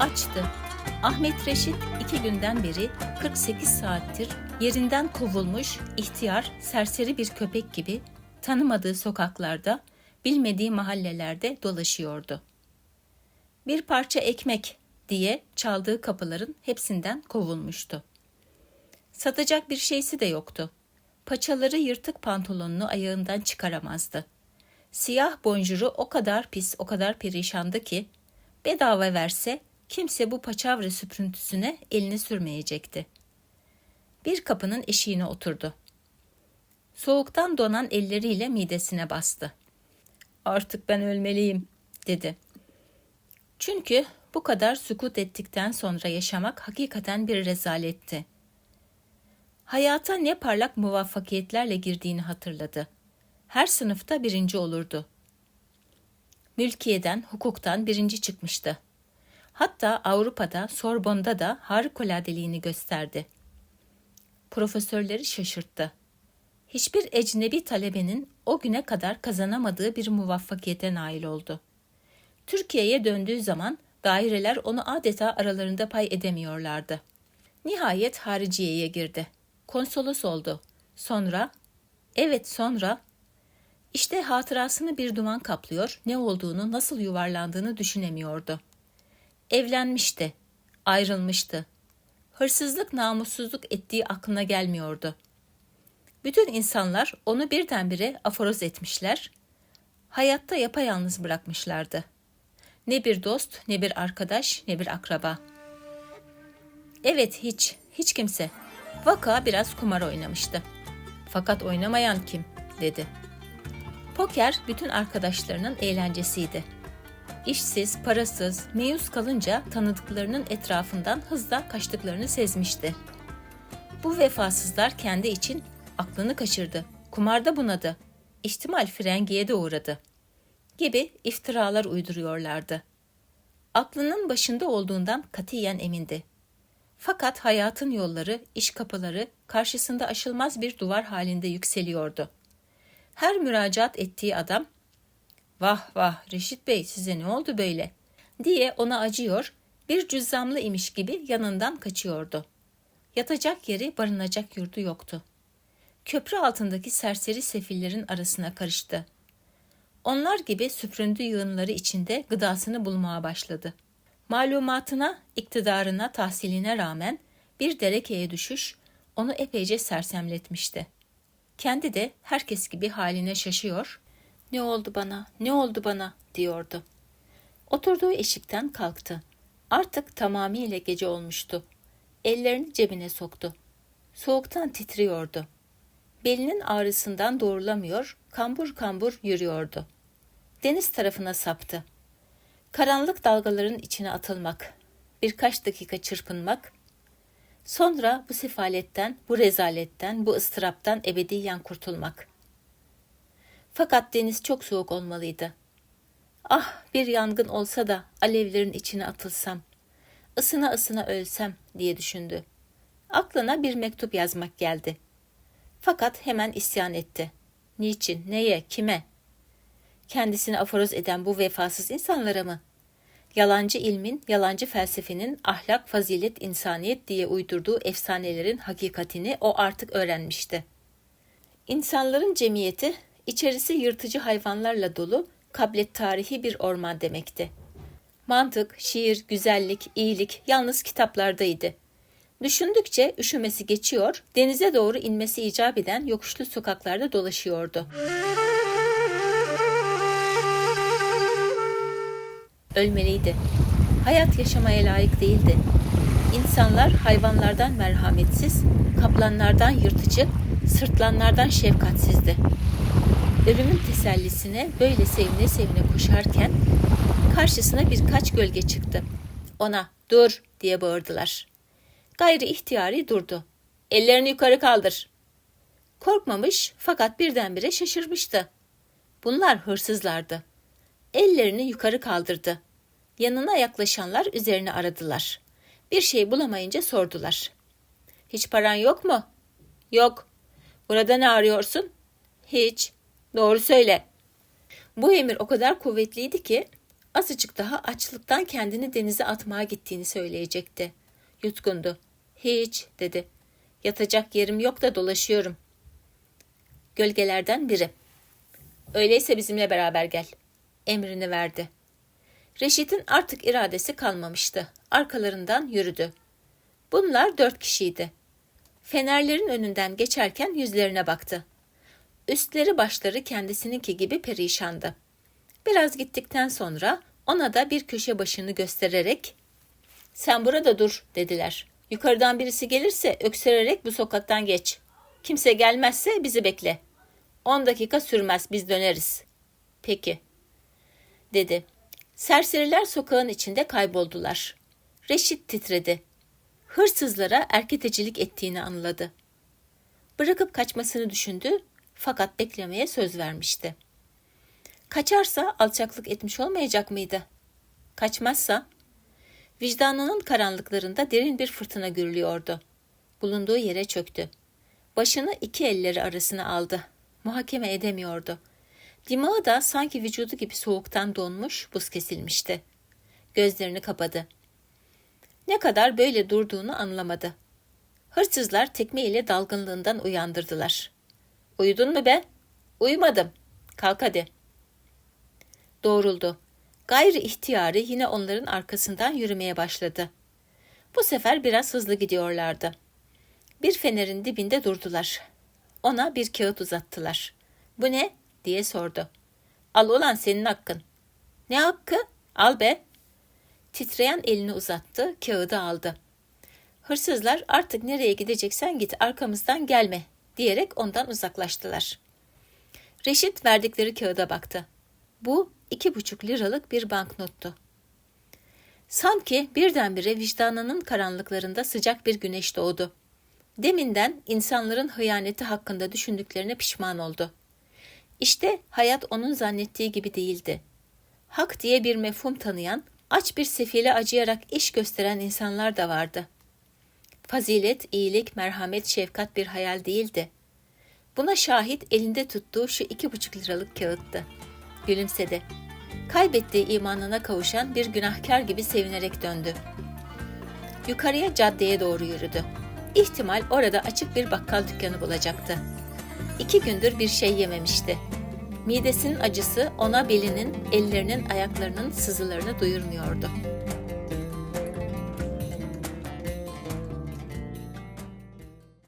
Açtı. Ahmet Reşit iki günden beri 48 saattir yerinden kovulmuş, ihtiyar, serseri bir köpek gibi tanımadığı sokaklarda, bilmediği mahallelerde dolaşıyordu. Bir parça ekmek diye çaldığı kapıların hepsinden kovulmuştu. Satacak bir şeysi de yoktu. Paçaları yırtık pantolonunu ayağından çıkaramazdı. Siyah bonjuru o kadar pis, o kadar perişandı ki bedava verse kimse bu paçavra süprüntüsüne elini sürmeyecekti. Bir kapının eşiğine oturdu. Soğuktan donan elleriyle midesine bastı. Artık ben ölmeliyim, dedi. Çünkü bu kadar sükut ettikten sonra yaşamak hakikaten bir rezaletti. Hayata ne parlak muvaffakiyetlerle girdiğini hatırladı. Her sınıfta birinci olurdu. Mülkiyeden, hukuktan birinci çıkmıştı. Hatta Avrupa'da, Sorbon'da da harikuladeliğini gösterdi. Profesörleri şaşırttı. Hiçbir ecnebi talebenin o güne kadar kazanamadığı bir muvaffakiyete nail oldu. Türkiye'ye döndüğü zaman daireler onu adeta aralarında pay edemiyorlardı. Nihayet hariciyeye girdi. Konsolos oldu. Sonra, evet sonra, işte hatırasını bir duman kaplıyor, ne olduğunu, nasıl yuvarlandığını düşünemiyordu. Evlenmişti, ayrılmıştı. Hırsızlık, namussuzluk ettiği aklına gelmiyordu. Bütün insanlar onu birdenbire aforoz etmişler, hayatta yapayalnız bırakmışlardı. Ne bir dost, ne bir arkadaş, ne bir akraba. Evet hiç, hiç kimse. Vaka biraz kumar oynamıştı. Fakat oynamayan kim? dedi. Poker bütün arkadaşlarının eğlencesiydi. İşsiz, parasız, meyus kalınca tanıdıklarının etrafından hızla kaçtıklarını sezmişti. Bu vefasızlar kendi için aklını kaçırdı, kumarda bunadı, ihtimal frengiye de uğradı gibi iftiralar uyduruyorlardı. Aklının başında olduğundan katiyen emindi. Fakat hayatın yolları, iş kapıları karşısında aşılmaz bir duvar halinde yükseliyordu. Her müracaat ettiği adam, "Vah vah Reşit Bey size ne oldu böyle?" diye ona acıyor, bir cüzzamlı imiş gibi yanından kaçıyordu. Yatacak yeri, barınacak yurdu yoktu. Köprü altındaki serseri sefillerin arasına karıştı. Onlar gibi süpründü yığınları içinde gıdasını bulmaya başladı. Malumatına, iktidarına, tahsiline rağmen bir derekeye düşüş onu epeyce sersemletmişti. Kendi de herkes gibi haline şaşıyor, ne oldu bana, ne oldu bana diyordu. Oturduğu eşikten kalktı. Artık tamamıyla gece olmuştu. Ellerini cebine soktu. Soğuktan titriyordu. Belinin ağrısından doğrulamıyor, kambur kambur yürüyordu. Deniz tarafına saptı. Karanlık dalgaların içine atılmak, birkaç dakika çırpınmak, sonra bu sefaletten, bu rezaletten, bu ıstıraptan ebediyen kurtulmak. Fakat deniz çok soğuk olmalıydı. Ah bir yangın olsa da alevlerin içine atılsam, ısına ısına ölsem diye düşündü. Aklına bir mektup yazmak geldi. Fakat hemen isyan etti. Niçin, neye, kime? Kendisini aforoz eden bu vefasız insanlara mı? Yalancı ilmin, yalancı felsefenin ahlak, fazilet, insaniyet diye uydurduğu efsanelerin hakikatini o artık öğrenmişti. İnsanların cemiyeti, içerisi yırtıcı hayvanlarla dolu, kablet tarihi bir orman demekti. Mantık, şiir, güzellik, iyilik yalnız kitaplardaydı. Düşündükçe üşümesi geçiyor, denize doğru inmesi icap eden yokuşlu sokaklarda dolaşıyordu. Ölmeliydi. Hayat yaşamaya layık değildi. İnsanlar hayvanlardan merhametsiz, kaplanlardan yırtıcı, sırtlanlardan şefkatsizdi. Ölümün tesellisine böyle sevine sevine koşarken karşısına birkaç gölge çıktı. Ona dur diye bağırdılar. Gayri ihtiyari durdu. Ellerini yukarı kaldır. Korkmamış fakat birdenbire şaşırmıştı. Bunlar hırsızlardı. Ellerini yukarı kaldırdı. Yanına yaklaşanlar üzerine aradılar. Bir şey bulamayınca sordular. Hiç paran yok mu? Yok. Burada ne arıyorsun? Hiç. Doğru söyle. Bu emir o kadar kuvvetliydi ki azıcık daha açlıktan kendini denize atmaya gittiğini söyleyecekti. Yutkundu. Hiç dedi. Yatacak yerim yok da dolaşıyorum. Gölgelerden biri. Öyleyse bizimle beraber gel. Emrini verdi. Reşit'in artık iradesi kalmamıştı. Arkalarından yürüdü. Bunlar dört kişiydi. Fenerlerin önünden geçerken yüzlerine baktı. Üstleri başları kendisininki gibi perişandı. Biraz gittikten sonra ona da bir köşe başını göstererek ''Sen burada dur'' dediler. ''Yukarıdan birisi gelirse öksürerek bu sokaktan geç. Kimse gelmezse bizi bekle. On dakika sürmez biz döneriz.'' ''Peki'' dedi. Serseriler sokağın içinde kayboldular. Reşit titredi. Hırsızlara erketecilik ettiğini anladı. Bırakıp kaçmasını düşündü fakat beklemeye söz vermişti. Kaçarsa alçaklık etmiş olmayacak mıydı? Kaçmazsa? Vicdanının karanlıklarında derin bir fırtına gürlüyordu. Bulunduğu yere çöktü. Başını iki elleri arasına aldı. Muhakeme edemiyordu. Dimağı da sanki vücudu gibi soğuktan donmuş, buz kesilmişti. Gözlerini kapadı. Ne kadar böyle durduğunu anlamadı. Hırsızlar tekme ile dalgınlığından uyandırdılar. Uyudun mu be? Uyumadım. Kalk hadi. Doğruldu. Gayri ihtiyarı yine onların arkasından yürümeye başladı. Bu sefer biraz hızlı gidiyorlardı. Bir fenerin dibinde durdular. Ona bir kağıt uzattılar. Bu ne? Diye sordu. Al ulan senin hakkın. Ne hakkı? Al be. Titreyen elini uzattı, kağıdı aldı. Hırsızlar artık nereye gideceksen git arkamızdan gelme diyerek ondan uzaklaştılar. Reşit verdikleri kağıda baktı. Bu iki buçuk liralık bir banknottu. Sanki birdenbire vicdanının karanlıklarında sıcak bir güneş doğdu. Deminden insanların hıyaneti hakkında düşündüklerine pişman oldu. İşte hayat onun zannettiği gibi değildi. Hak diye bir mefhum tanıyan, aç bir sefile acıyarak iş gösteren insanlar da vardı. Fazilet, iyilik, merhamet, şefkat bir hayal değildi. Buna şahit elinde tuttuğu şu iki buçuk liralık kağıttı. Gülümsedi. Kaybettiği imanına kavuşan bir günahkar gibi sevinerek döndü. Yukarıya caddeye doğru yürüdü. İhtimal orada açık bir bakkal dükkanı bulacaktı. İki gündür bir şey yememişti. Midesinin acısı ona belinin, ellerinin, ayaklarının sızılarını duyurmuyordu.